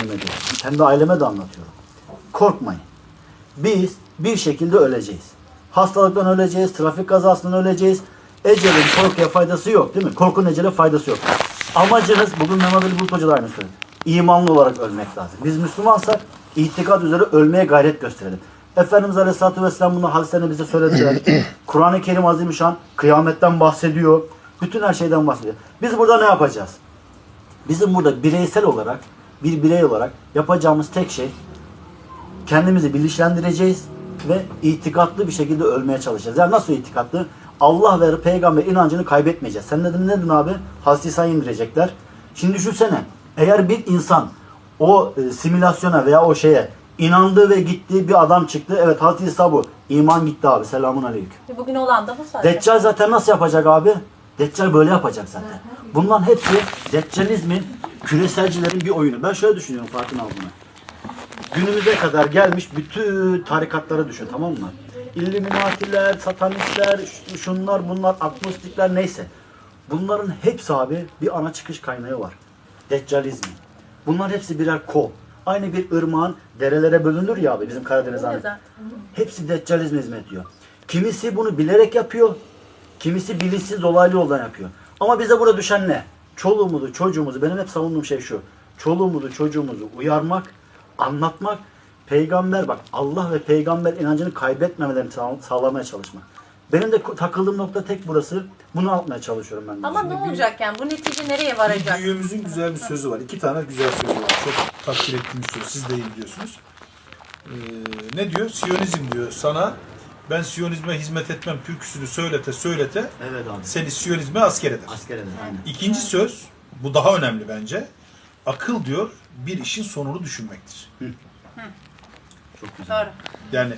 kendime de. Kendi aileme de anlatıyorum. Korkmayın. Biz bir şekilde öleceğiz. Hastalıktan öleceğiz, trafik kazasından öleceğiz. Ecelin korkuya faydası yok değil mi? Korkunun ecele faydası yok. Amacınız, bugün Mehmet Ali Bulut Hoca da aynı söyledi. İmanlı olarak ölmek lazım. Biz Müslümansak itikad üzere ölmeye gayret gösterelim. Efendimiz Aleyhisselatü Vesselam bunu hadislerine bize söylediler. Kur'an-ı Kerim Azimüşşan kıyametten bahsediyor. Bütün her şeyden bahsediyor. Biz burada ne yapacağız? Bizim burada bireysel olarak, bir birey olarak yapacağımız tek şey kendimizi bilinçlendireceğiz ve itikatlı bir şekilde ölmeye çalışacağız. Yani nasıl itikatlı? Allah ve peygamber inancını kaybetmeyeceğiz. Sen ne dedin, ne dedin abi? Hazreti İsa'yı indirecekler. Şimdi düşünsene. Eğer bir insan o e, simülasyona veya o şeye inandığı ve gittiği bir adam çıktı. Evet Hazreti İsa bu. İman gitti abi. Selamun aleyküm. Bugün olan da bu sadece. Deccal zaten nasıl yapacak abi? Deccal böyle yapacak zaten. Bunların hepsi Deccalizmin küreselcilerin bir oyunu. Ben şöyle düşünüyorum Fatih abime. Günümüze kadar gelmiş bütün tarikatları düşün tamam mı? İlluminatiler, satanistler, şunlar bunlar, agnostikler neyse. Bunların hepsi abi bir ana çıkış kaynağı var. Deccalizmin. Bunlar hepsi birer kol. Aynı bir ırmağın derelere bölünür ya abi bizim Karadeniz hani. Hepsi deccalizme hizmet ediyor. Kimisi bunu bilerek yapıyor. Kimisi bilinçsiz dolaylı yoldan yapıyor. Ama bize burada düşen ne? Çoluğumuzu, çocuğumuzu, benim hep savunduğum şey şu. Çoluğumuzu, çocuğumuzu uyarmak, anlatmak, peygamber bak Allah ve peygamber inancını kaybetmemelerini sağ- sağlamaya çalışmak. Benim de takıldığım nokta tek burası. Bunu anlatmaya çalışıyorum ben de. Ama ne olacak yani? Bu netice nereye Bir varacak? büyüğümüzün güzel bir sözü var. İki tane güzel sözü var. Çok takdir ettiğim söz. Siz de iyi biliyorsunuz. Ee, ne diyor? Siyonizm diyor. Sana ben Siyonizme hizmet etmem türküsünü söylete söylete Evet abi. seni Siyonizme asker eder. Asker edin aynen. İkinci söz, bu daha önemli bence. Akıl diyor bir işin sonunu düşünmektir. Çok güzel. Doğru. Yani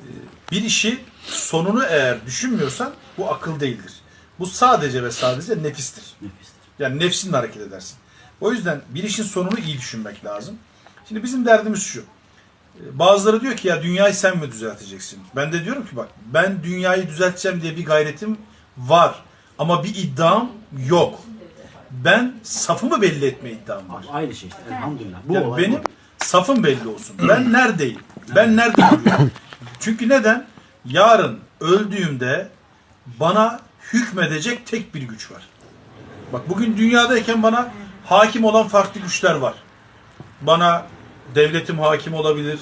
e, bir işi sonunu eğer düşünmüyorsan bu akıl değildir. Bu sadece ve sadece nefistir. Nefistir. Yani nefsinle hareket edersin. O yüzden bir işin sonunu iyi düşünmek lazım. Şimdi bizim derdimiz şu. Bazıları diyor ki ya dünyayı sen mi düzelteceksin? Ben de diyorum ki bak ben dünyayı düzelteceğim diye bir gayretim var. Ama bir iddiam yok. Ben safımı belli etme iddiam var. Abi aynı şey işte. Elhamdülillah. Bu Yani olay benim bu. safım belli olsun. Ben neredeyim? Ben nerede duruyorum? Çünkü neden? Yarın öldüğümde bana hükmedecek tek bir güç var. Bak bugün dünyadayken bana hakim olan farklı güçler var. Bana devletim hakim olabilir.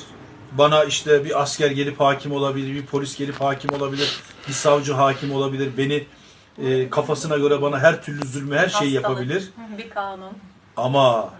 Bana işte bir asker gelip hakim olabilir, bir polis gelip hakim olabilir, bir savcı hakim olabilir. Beni e, kafasına göre bana her türlü zulmü, her şeyi Hastalık, yapabilir. Bir kanun. Ama